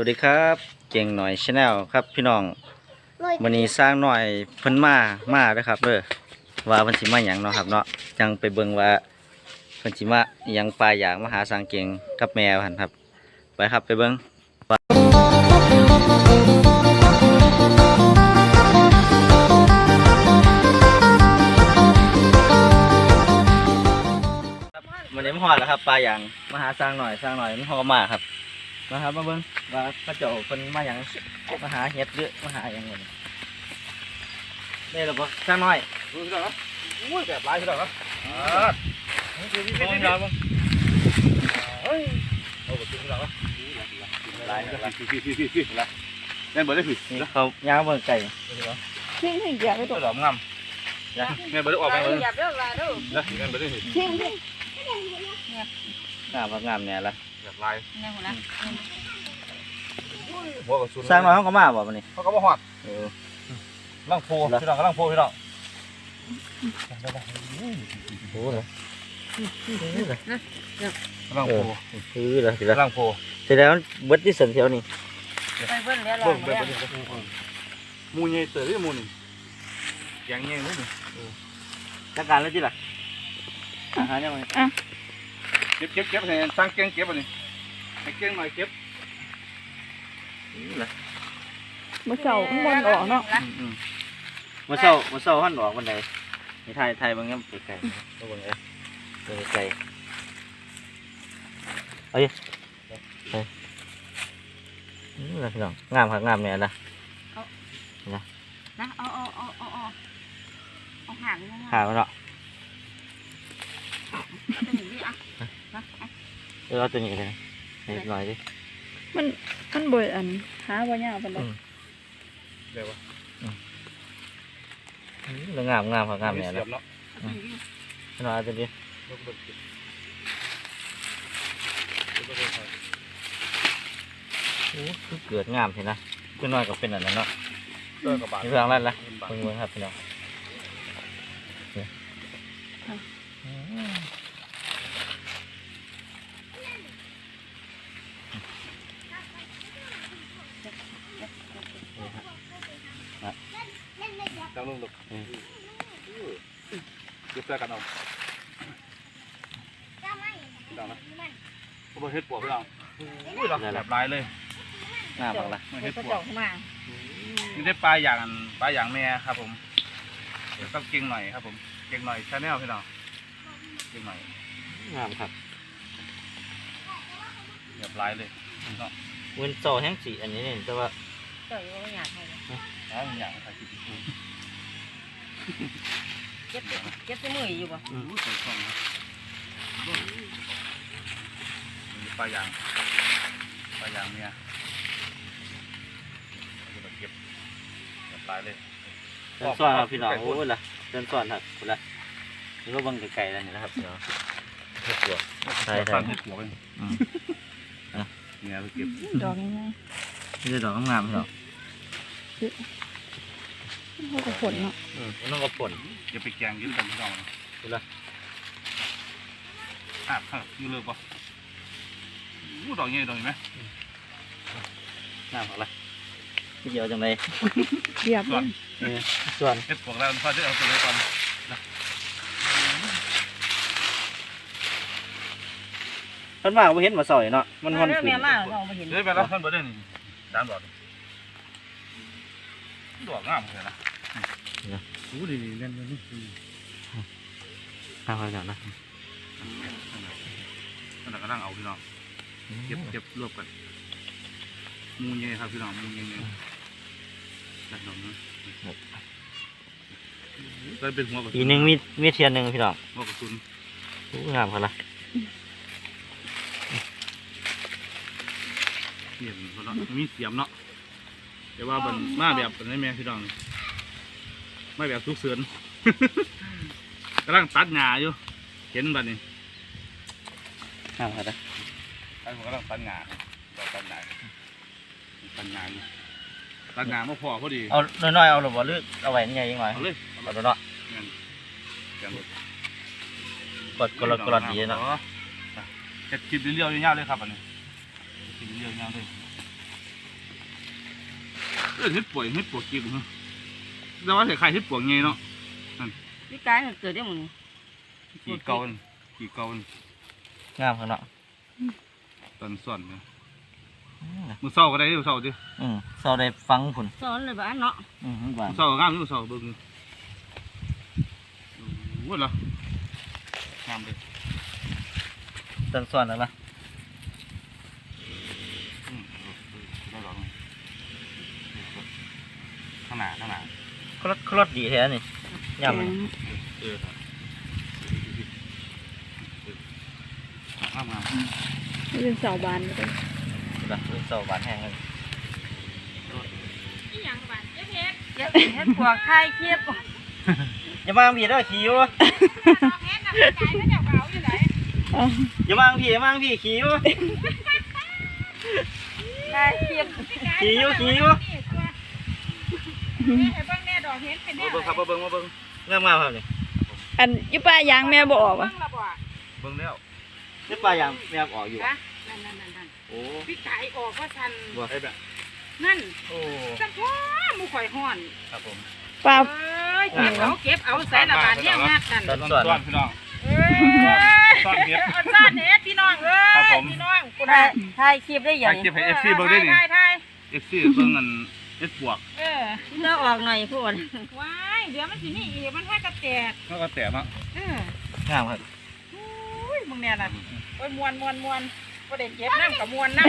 วัสดีครับ เก่งหน่อยชาแนลครับพี่น้องวันนี้สร้างหน่อยเพิ่นมามาเด้อครับเด้อว่าเพิ่นสิมาหยังเนาะครับเนาะจังไปเบิ่งว่าเพิ่นสิมาอิหยังปลาอย่างมาหาสร้างเก่งกับแม่หั่นครับ ไปครับไปเบิ่งวันนี้มาฮอดแล้วครับปลาอย่างมาหาสร้างหน่อยสร้างหน่อยมันฮอดมาครับ นะครับมาเบิ่งว่าพระเจ้าเพิ่นมาหยังมาหาเห็ดหรือมาหาหยังเงินนี่เราบ่จ้างน้อยดูสิครับอุ้ยแบบลายสิครับอ่าดูสิมองพี่ดาดาววบ่เฮ้ยโอ้โหดูสิครับลายลายพี่พี่พี่พี่พี่ลายเล่นเบอร์ได้พี่นี่เขาย่างเบิ่งไก่ทิ้งทิ้งอย่าไปตตัวกดอกงามเล่นเบอร์ได้ออกไปเบอร์อย่าไปตกลาดูแล้วเล่นเบอร์ได้พี่ทิ้งทิ้งงามพักงามเนี่ยละ แบบลายนี่หัวนะหัวกระสุนสร้างน้อยเขาก็มาบ่มื้อนี้เขาก็มาหอดเออล่างโพพี่น้องก็ล่างโพพี่น้องโอ้เหรอล่างโพคือเหรอสิละล่างโพเสร็จแล้วเบิดที่สันเทียวนี่ไปเบิ้ลแล้วลอเบิ่งงไปแล้วเบิ่งมูเงี้ยเต๋อหรือมูนี่ยังเงี้ยนี่จัดการแล้วจิล่ะอาหารยังไงเก็บเก็บเก็บให้สร้างเก่งเก็บอันนี้ ให้เก่งหน่อยเก็บนี่ล่ะมื่อเช้ามันบนออกเนาะอืมๆมาเช้ามาเช้าหันออกวันใดนี่ถ่ายถ่ายเบิ่งยังไกลๆเอาเบิ่งเอ้ยเบิ่งไกลๆเอาดิไปนี่ล่ะพี่น้องงามครับงามเนี่ยล่ะนะเอาเอาเอาเอาเอาเอาห่างนะหามันเนาะเป็นอย่างนี้อะนะเออเอาตัวนี้เลย นิดหน่อยดิมันมันบ่อันหาบ่ยากปานใดเดี๋ยววะแล้วงามงามครับงามเนี่ยเสียนะบเนาะหน่อยเอาตัวนี้ลูกเบิดเก็บลูกเบิดเก็บโอ้คือเกิดงามเห็นนะคือน้อยก็เป็นอันนั้นเนาะเลิกกับบาทนี่เรื่องอะไรล่ะบาทเบิ่งเบิ่งครับพี่น้องนี่อืมจังลุงลูก เก็บเสื้อกันเอาดังนะเขาบอกเฮ็ดปวกพี่น้องอุ้ยเราแบบลายเลยงามมากละไม่เฮ็ดก็ปวเจ้ากเข้ามานี่ได้ปลาอย่างอันปลาอย่างแม่ครับ ผม เดี๋ยวต้องเก่งหน่อยครับ ผม เก่งหน่อยชาแนลพี่น้อง เก่งหน่อยงามครับแบบลายเลยเนาะเว้นโซแห้งสีอันนี้นี่แต่ว่าเจ้าอยู่บ่อยากให้แล้วอย่างใส่กินปู เก็บเก็บใส่มืออยู่บ่อู้ใส่ช่องนะมีปลาอย่างปลาอย่างเมียเอาไปเก็บแบบลายเลยเดินซ้อนครับพี่น้องโอ้ยล่ะเดินซ้อนครับคุณล่ะนี่ก็เบิ่งไกลๆแล้วนี่นะครับเดี๋ยวเฮ็ดตัวใช่ใช่ตั้งให้หัวเป็นอืมเนี่ยเราเก็บดอกง่ายนี่จะดอกงามๆพี่น้อง ๆเขาก็ผลเนาะอืมมันต้องกับผลเก็บไปแกงกินกันพี่น้องดูละอะข้างอยู่เลยปะอู้ดอกเงี้ยดอกเห็นไหมงามมากละพี่เดียวจังไดเรียบเลยนี่ส่วนเฮ็ดพวกแล้วพอจะเอาตัวเล็กก่อนเพิ่นว่าบ่เห็นมาซอยเนาะ มันมันเริ่มขึ้นแม่มาเราบ่เห็นเดี๋ยวไปแล้วท่านบ่ได้นี่ดามดอกดอกงามเลยนะ อู้ดีเล่นนี่ข้าวๆจังนะขนาดก็นั่งเอาพี่น้องเก็บเก็บรวบกันมูเงี้ยครับพี่น้องมูเงี้ยดักดอกนะก็เป็นหัวกระสุปีหนึงมีมีเทียนหนึงพี่น้องหัวกระสุนโอ้งามครับละเสียมเขาเนาะมีเสียมเนาะแต่ว่ามันมาแบบเป็นไงแม่พี่น้อง มาแบบทุกเสือน กำลังตัดหญ้าอยู่ เห็นบัดนี้งามครับละไอ้ผมกำลังตัดหญ้าเราตัดหญ้าตัดหญ้าอยู่ตัดหญ้ามาพอพอดี เอาน้อยๆเอาหรือบ่หรือเอาไว้นี่ใหญ่ยังไงเอาเลยเอาตัวเนาะเงินเงินกดกดกดดีเนาะเฮ็ดคลิปเรียวๆยาวๆเลยครับอันนี้คลิปเรียวๆยาวๆเลยเออเฮ็ดป่วยเฮ็ดปวกกินฮะ แต่ว่าใส่ไข่เฮ็ดปวกไงเนาะพี่กายมันเกิดได้หมดนี่ขี่เกาอนขี่เกาอนงามข้างเนาะตอนส่วนเนี่ยอืมมือเศร้าก็ได้มือเศร้าดิอืมเศร้าได้ฟังผุนสอนเลยบ้านเนาะอืมมันหวานมือเศร้าก็งามอยู่มือเศร้าเบิ่งวุ้นละงามเลยต้นส่วนแล้วล่ะอืมได้ดอกหนึ่งข้างหน้าข้างหน้า คลอดคลอดดีแท้นี่ยำมันเออครับงามงามนี่เป็นเสาบานเลยแบบเป็นเศร้าหวานแห้งเลยเฮ็ดเฮ็ดปวกไข่เคียบอย่ามาพี่เด้อขี่อยู่อย่ามาพี่อย่ามาพี่ขี่อยู่ไข่เคียบขี่อยู่ ขี่อยู่มาเบิ่งครับมาเบิ่งมาเบิ่งงามงามครับนี่อันอยุป้ายางแม่บออกวะเบิ่งแล้วนี่ปลาอย่างแม่ออกอยู่นั่นนั่นนั่นนั่นโอ้พี่ไก่ออกว่าสันบ่ไอ้แบบนั่นโอ้สัมพ่อมูข่อยห่อนครับผมปลา เอ้ยเก็บเอาเก็บเอาใส่ละบาทเนี่ยงัดนั่นต้นต้นส่วนต้นพี่น้อง เอ้ยซ่อนเห็ดเอาซ่อนเฮ็ดพี่น้องเอ้ยครับผม พี่น้องกูได้ถ่ายคลิปได้ยังถ่ายคลิปให้ FC เบิ่งได้นี่ถ่ายถ่ายเอฟซีเบิ่งอัน เอสบวกเออเลือกออกหน่อยพูดว้ายเดี๋ยวมันสินี่อีกมันให้กระแตกแล้วก็แตะเนาะเอองามครับอุ้ยมึงเนี่ยน่ะโอ้ยมวนมวนมวนบ่ได้เก็บน้ำกับมวนน้ำ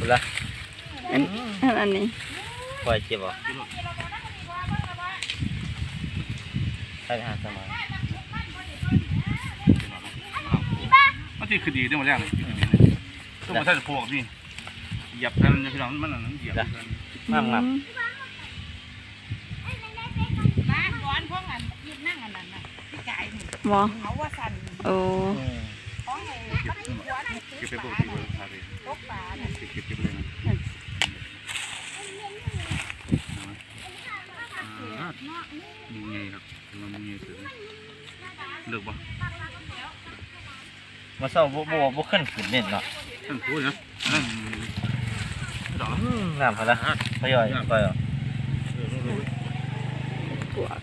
ดูละอันอันอันนี้ปล่อยเจ็บบ่ใช่หาสมองมันสิคือดีได้หมดแล้วนี่คือดีเลย ต้องมาใส่พวกนี่เหยียบกันพี่น้องมันอันนั้นเหยียบกันงามงามบ้านร้อนพวกอันยิบนั่งอันนั้นน่ะพี่ไก่นี่หมอเขาว่าสั่นโอ้อืมของไอ้เก็บขึ้นมาเก็บไปปกติเลยครับพี่ตกปลาเนี่ยเก็บเก็บเก็บเลยนะอ่ามีไงครับมันมีสุดเลือกบ่มาเศร้าบ่บ่บ่ขึ้นขึ้นเน็ตเนาะ ท่านพูดนะนั่นดอกอืมงามพอละพย่อยพย่อยปวก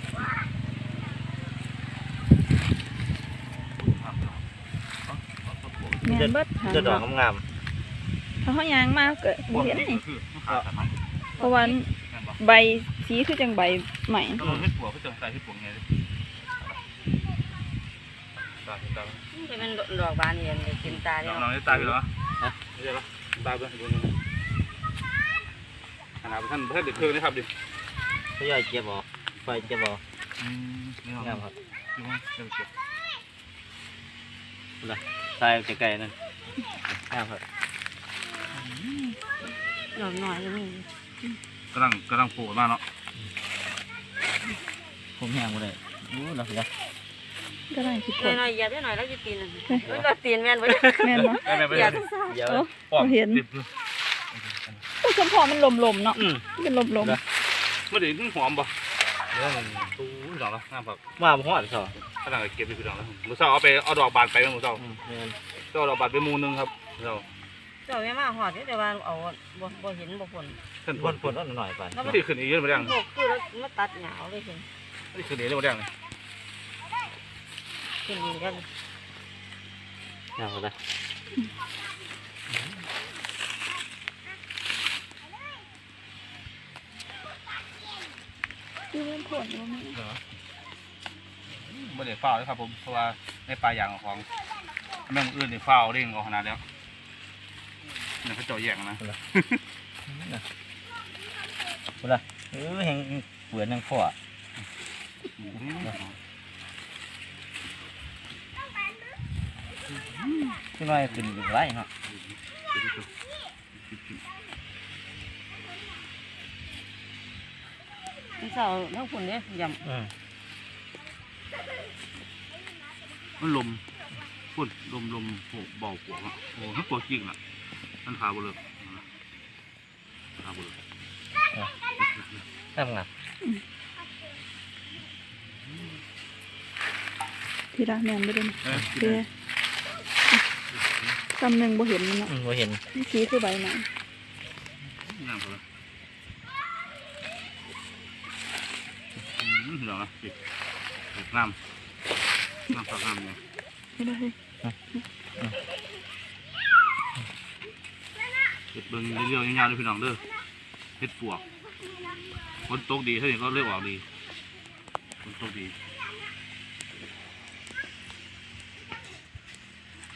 แม่นเบิดหางเจะดอกงามถ้าเขายางมาเกิดพบ่วกเห็นนี้นี่คือขาดมันเพราะว่านั่นบ่ใบสีคือจังใบใหม่ต้องเฮ็ดปวกก็จะใส่เฮ็ดปวกไงเลยตาตาจะเป็นดอกบานเนี่ยเลยกินตาตาเดียวน้องได้ตาพี่เหรอ ฮะไม่ใช่ปะตาเบิ่งดูนี่ขนาดท่านท่านเด็กเครื่องนะครับดิๆพย่อยเจ็บบ่ปล่อยเจ็บบ่อืมนี่งามครับดูว่าเจ็บเจ็บตายไกลๆนั่นงามครับดอกหน่อยจะมีกำลังกำลังโผล่มาเนาะผมแห้งบ่ได้อู้ดอกเดียว ก็ได้คิดหปวดน่อยเหยียบได้หน่อยแล้วจะตีนมันก็ตีนแม่นไปแม่นบ่ได้ไหมไปเหยียบเดี๋ยวโอ้ปอกเห็นติดอยู่โอ้สมพอมันลมๆเนาะอืมเป็นลมไม่ได้นึ่งหอมป่ะเนื้อมันตู้ดอกแล้วงามครับมาบ่ฮอดซอกำลังเก็บไปพี่ดอกแล้วมือเศร้าเอาไปเอาดอกบานไปไหมมือเศร้าอืมแม่นเจ้าดอกบานไปมูนึงครับเราเจ้าแม่มาหอดแต่ว่าเอาบ่บ่เห็นบ่ผลท่านฝพ่นนฝนเอาหน่อยๆไปไม่ได้ขึ้นอีกเยอะมาแล้วพวกคือแล้วมาตัดหยาวเลยเห็นไม่ได้ขึ้นอีกเยอะมาแล้ว กินดีกันงามพอละๆคือมันผลบ่แม่ไม่ได้เฝ้าเลยครับผมเพราะว่าในปลาอย่างของแม่งอื่นเนี่ยเฝ้าเร่งเอาขนาดแล้วเนี่ยเขาเจาะแยกนะพอละเออแห้งเปลือนยังพอ ขึ้นมาขึ้นอยู่ไรเนาะมันเศร้าทั้งผลเนี่ยยำอืมมันลมพุ่นลมลมโผเบาหัวอะโอ้ทั้งตัวจริงอะมันขาบุเลยขาบุเลยงามงามทีละแม่นบ่ได้เอ๊ะเด้อ ตำหนึ่งบ่เห็นมันเนาะอืมบ่เห็นนี่สีคือใบหนาน้ำพอละอืมเดี๋ยวนะจิบจิบน้ำน้ำตักน้ำเนี่ยไม่ได้เฮ้ยเห็ดเบิ่งเรื่อยๆยาวๆเลยพี่น้องเด้อเห็ดปวกฝนตกดีเท่านี้ก็เรียกออกดีฝนตกดี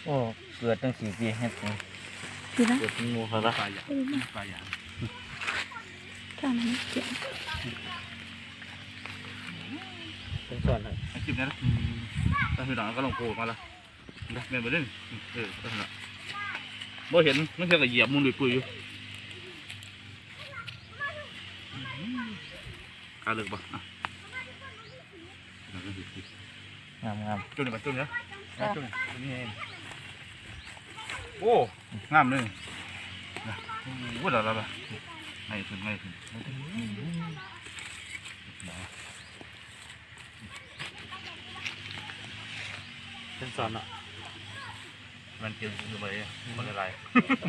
โอ้ เกิดตั้งสี่ปีเฮ็ดนี่คือนะเกิดเป็นหมู่เขาละปลาหยางปลาหยางข้างนั้นเจ็บเป็นส่วนครับไอ้คลิปนี้นะถ้าพี่น้องก็ลงโผล่มาละนะเมียนไปเล่นเออก็เห็นละบ่เห็นมันแค่กับเหยียบมุนปุยๆอยู่กาเลิกปะอะเอาก็ดีงามงามจุ่มเลยปะจุ่มเนี่ยเอาจุ่มเนี่ยจุ่มนี่เอง โอ้งามเลยนะโอ้โหเดี๋ยวเราละง่ายขึ้นง่ายขึ้นเป็นส่วนเนาะมันกินอยู่ไปมันอะไร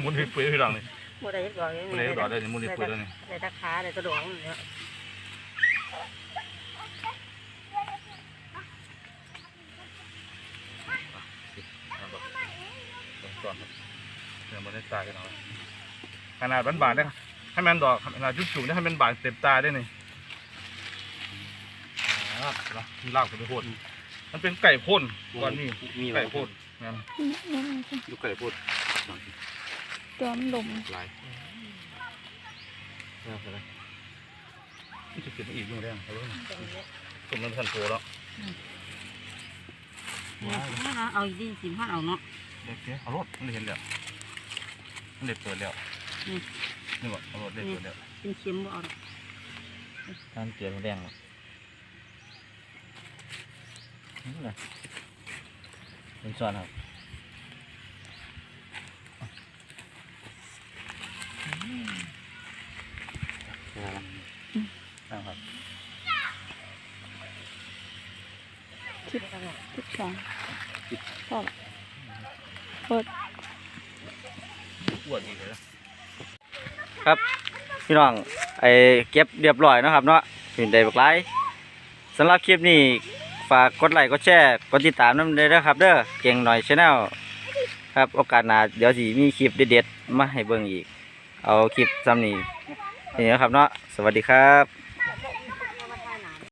มุนปุยๆพี่น้องนี่บ่ได้ดอกยังมุนเลยดอกได้นี่มุนปุยๆเลยนี่ได้ตะขาได้ตะดองเนี่ยเอาบ่เอาก่อนครับ เดี๋ยวมันได้ตายกันเอาขนาดบานๆเนี่ยให้มันดอกขนาดจุ่มๆเนี่ยให้มันบานเต็มตาได้นี่อ่าเนาะลากไปโพดมันเป็นไก่พ่นก่อนนี่มีไก่พ่นงั้นนี่นี่นี่ลูกไก่พ่นตัวมันลมลายงามเลยนี่จะเก็บมาอีกอยู่แรงเอาเลยต้มน้ำทันโถแล้วเอาอีกดีสิพันเอาเนาะเด็กเจ๊เอารถมันได้เห็นแล้ว มันได้เปิดแล้วนี่บ่เอารถได้เปิดแล้วเป็นเข็มบ่เอาดอกงามเกิดแดงเนาะนี่นะเป็นส่วนครับงามครับคิดคิดสองชอบเปิด อ้วนอีเลยนะครับ พี่น้องไอเก็บเรียบร้อยนะครับเนาะเป็นได้บักไลายสำหรับคลิปนี้ฝากกดไลค์กดแชร์กดติดตามน้ำเลยนะครับ เด้อเก่งหน่อยชาแนลครับโอกาสหน้าเดี๋ยวสิมีคลิปเด็ดๆมาให้เบิ่งอีก เอาคลิปซ้ำนี้นี่นะครับเนาะสวัสดีครับ